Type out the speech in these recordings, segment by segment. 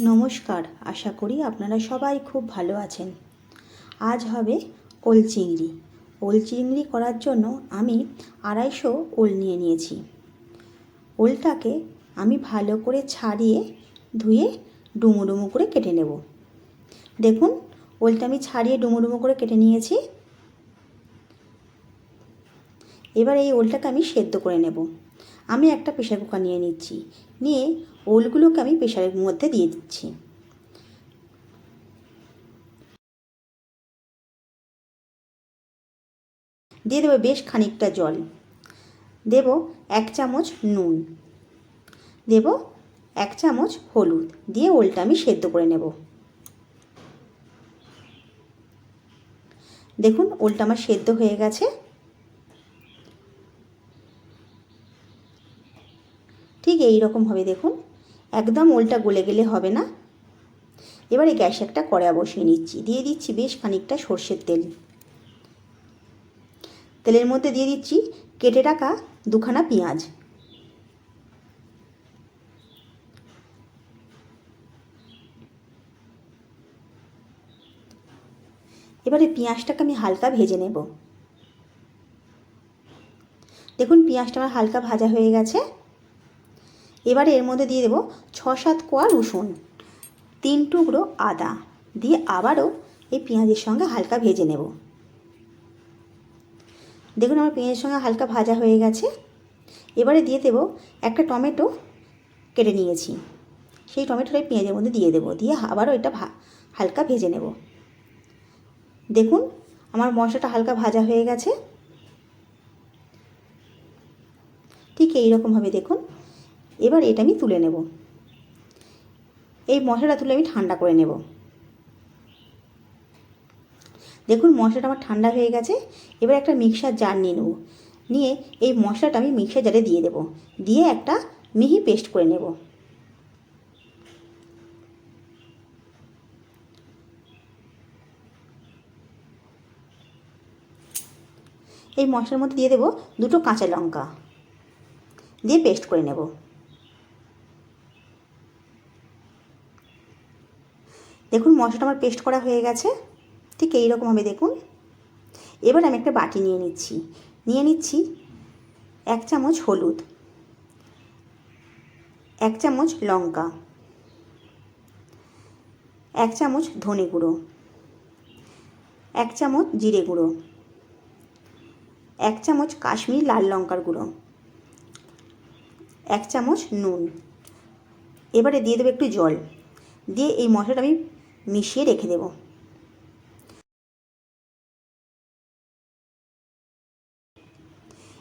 নমস্কার, আশা করি আপনারা সবাই খুব ভালো আছেন। আজ হবে ওল চিংড়ি। ওল চিংড়ি করার জন্য আমি আড়াইশো ওল নিয়ে নিয়েছি। ওলটাকে আমি ভালো করে ছাড়িয়ে ধুয়ে ডুমো ডুমো করে কেটে নেব। দেখুন, ওলটা আমি ছাড়িয়ে ডুমো ডুমো করে কেটে নিয়েছি। এবার এই ওলটাকে আমি সেদ্ধ করে নেব। আমি একটা প্রেশার কুকার নিয়ে নিচ্ছি। নিয়ে ওলগুলোকে আমি প্রেশারের মধ্যে দিয়ে দিচ্ছি। দিয়ে দেবো বেশ খানিকটা জল। দেব এক চামচ নুন। দেব এক চামচ হলুদ। দিয়ে ওলটা আমি সেদ্ধ করে নেব। দেখুন, ওলটা আমার সেদ্ধ হয়ে গেছে। ঠিক এই রকমভাবে দেখুন। একদম ওলটা গলে গেলে হবে না। এবারে গ্যাসে একটা কড়া বসিয়ে নিচ্ছি। দিয়ে দিচ্ছি বেশ খানিকটা সর্ষের তেল। তেলের মধ্যে দিয়ে দিচ্ছি কেটে রাখা দুখানা পেঁয়াজ। এবারে পেঁয়াজটাকে আমি হালকা ভেজে নেব। দেখুন, পেঁয়াজটা আমার হালকা ভাজা হয়ে গেছে। এবারে এর মধ্যে দিয়ে দেবো ছ সাত কোয়া রসুন, তিন টুকরো আদা, দিয়ে আবারও এই পেঁয়াজের সঙ্গে হালকা ভেজে নেব। দেখুন আমার পেঁয়াজের সঙ্গে হালকা ভাজা হয়ে গেছে। এবারে দিয়ে দেব একটা টমেটো কেটে নিয়েছি। সেই টমেটোটা পেঁয়াজের মধ্যে দিয়ে দেবো, দিয়ে আবারও এটা হালকা ভেজে নেব। দেখুন আমার মশলাটা হালকা ভাজা হয়ে গেছে। ঠিক এই রকমভাবে দেখুন। এবার এটা আমি তুলে নেব। এই মশলাটা তুলে আমি ঠান্ডা করে নেব। দেখুন মশলাটা আমার ঠান্ডা হয়ে গেছে, এবার একটা মিক্সার জার নিয়ে নেব। নিয়ে এই মশলাটা আমি মিক্সার জারে দিয়ে দেব। দিয়ে একটা মিহি পেস্ট করে নেব। এই মশলার মধ্যে দিয়ে দেব দুটো কাঁচা লঙ্কা। দিয়ে পেস্ট করে নেব। দেখুন, মশলাটা আমার পেস্ট করা হয়ে গেছে। ঠিক এই হবে, দেখুন। এবার আমি একটা বাটি নিয়ে নিচ্ছি। নিয়ে নিচ্ছি এক চামচ হলুদ, এক চামচ লঙ্কা, এক চামচ ধনে গুঁড়ো, এক চামচ জিরে গুঁড়ো, এক চামচ কাশ্মীর লাল লঙ্কার গুঁড়ো, এক চামচ নুন। এবারে দিয়ে দেবো একটু জল। দিয়ে এই মশলাটা আমি মিশিয়ে রেখে দেব।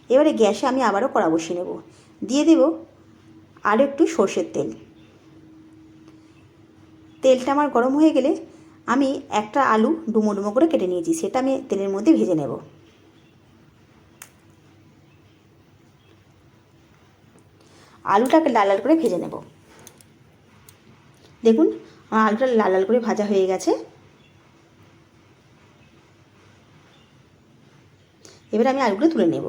এবারে গ্যাসে আমি আবারও কড়া বসিয়ে নেব। দিয়ে দেব আরও একটু সর্ষের তেল। তেলটা আমার গরম হয়ে গেলে আমি একটা আলু ডুমো ডুমো করে কেটে নিয়েছি, সেটা আমি তেলের মধ্যে ভেজে নেব। আলুটাকে লাল লাল করে ভেজে নেব। দেখুন আলুটা লাল লাল করে ভাজা হয়ে গেছে। এবার আমি আলুগুলো তুলে নেব।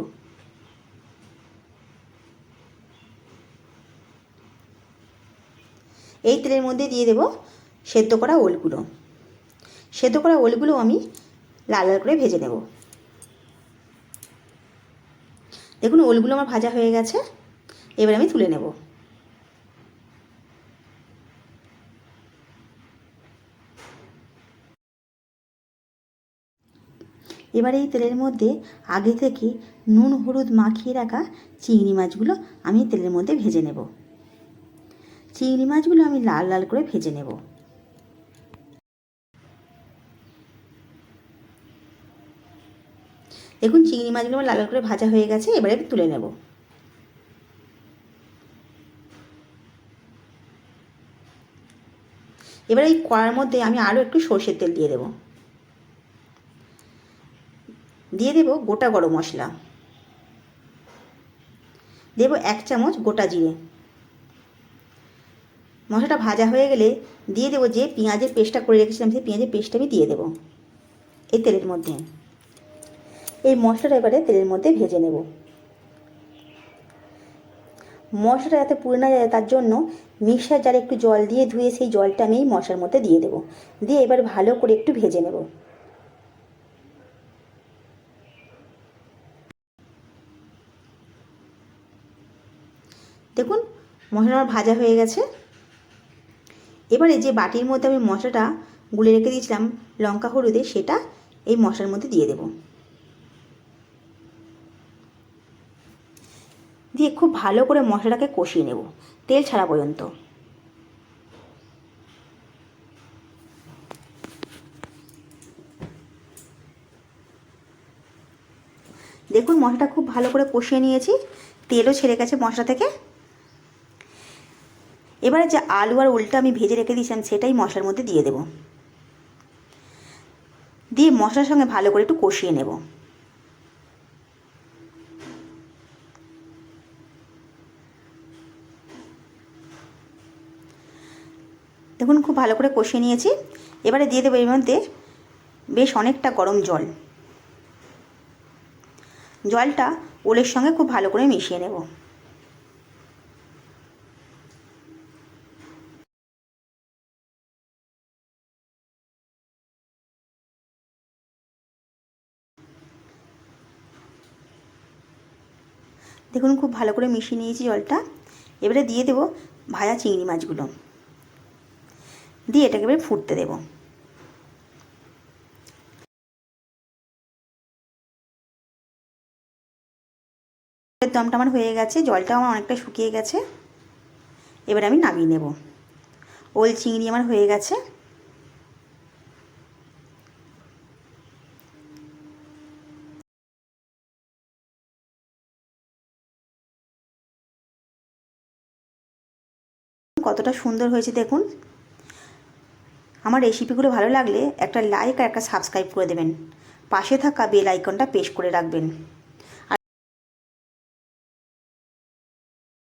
এই তেলের মধ্যে দিয়ে দেব সেদ্ধ করা ওলগুলো। সেদ্ধ করা ওলগুলো আমি লাল লাল করে ভেজে নেব। দেখুন, ওলগুলো আমার ভাজা হয়ে গেছে। এবার আমি তুলে নেব। এবার এই তেলের মধ্যে আগে থেকে নুন, হলুদ মাখিয়ে রাখা চিংড়ি মাছগুলো আমি তেলের মধ্যে ভেজে নেব। চিংড়ি মাছগুলো আমি লাল লাল করে ভেজে নেব। দেখুন, চিংড়ি মাছগুলো লাল লাল করে ভাজা হয়ে গেছে, এবারে তুলে নেব। এবার এই কড়ার মধ্যে আমি আরও একটু সর্ষের তেল দিয়ে দেব। দিয়ে দেব গোটা গরম মশলা। দেব এক চামচ গোটা জিরে। মশলাটা ভাজা হয়ে গেলে দিয়ে দেবো যে পেঁয়াজের পেস্টটা করে রেখেছিলাম, সেই পেঁয়াজের পেস্টটা আমি দিয়ে দেবো এই তেলের মধ্যে। এই মশলাটা এবারে তেলের মধ্যে ভেজে নেব। মশলাটা যাতে পুড়ে না যায় তার জন্য মিক্সার জারে একটু জল দিয়ে ধুয়ে সেই জলটা আমি এই মশলার মধ্যে দিয়ে দেবো। দিয়ে এবার ভালো করে একটু ভেজে নেব। দেখুন মশলা আমার ভাজা হয়ে গেছে। এবারে যে বাটির মধ্যে আমি মশলাটা গুলে রেখে দিয়েছিলাম, লঙ্কা, হলুদে, সেটা এই মশলার মধ্যে দিয়ে দেব। দিয়ে খুব ভালো করে মশলাটাকে কষিয়ে নেব, তেল ছাড়া পর্যন্ত। দেখুন, মশলাটা খুব ভালো করে কষিয়ে নিয়েছি, তেলও ছেড়ে গেছে মশলা থেকে। এবারে যে আলু আর উল্টা আমি ভেজে রেখে দিয়েছিলাম সেটাই মশলার মধ্যে দিয়ে দেব। দিয়ে মশলার সঙ্গে ভালো করে একটু কষিয়ে নেব। দেখুন, খুব ভালো করে কষিয়ে নিয়েছি। এবারে দিয়ে দেবো এর মধ্যে বেশ অনেকটা গরম জল। জলটা ওলের সঙ্গে খুব ভালো করে মিশিয়ে নেব। দেখুন, খুব ভালো করে মিশিয়ে নিয়েছি জলটা। এবারে দিয়ে দেবো ভাজা চিংড়ি মাছগুলো। দিয়ে এটাকে এবার ফুটতে দেবো। দমটা আমার হয়ে গেছে, জলটাও আমার অনেকটা শুকিয়ে গেছে। এবার আমি নামিয়ে নেব। ওল চিংড়ি আমার হয়ে গেছে। কতটা সুন্দর হয়েছে দেখুন। আমার রেসিপিগুলো ভালো লাগলে একটা লাইক আর একটা সাবস্ক্রাইব করে দেবেন। পাশে থাকা বেল আইকনটা প্রেস করে রাখবেন।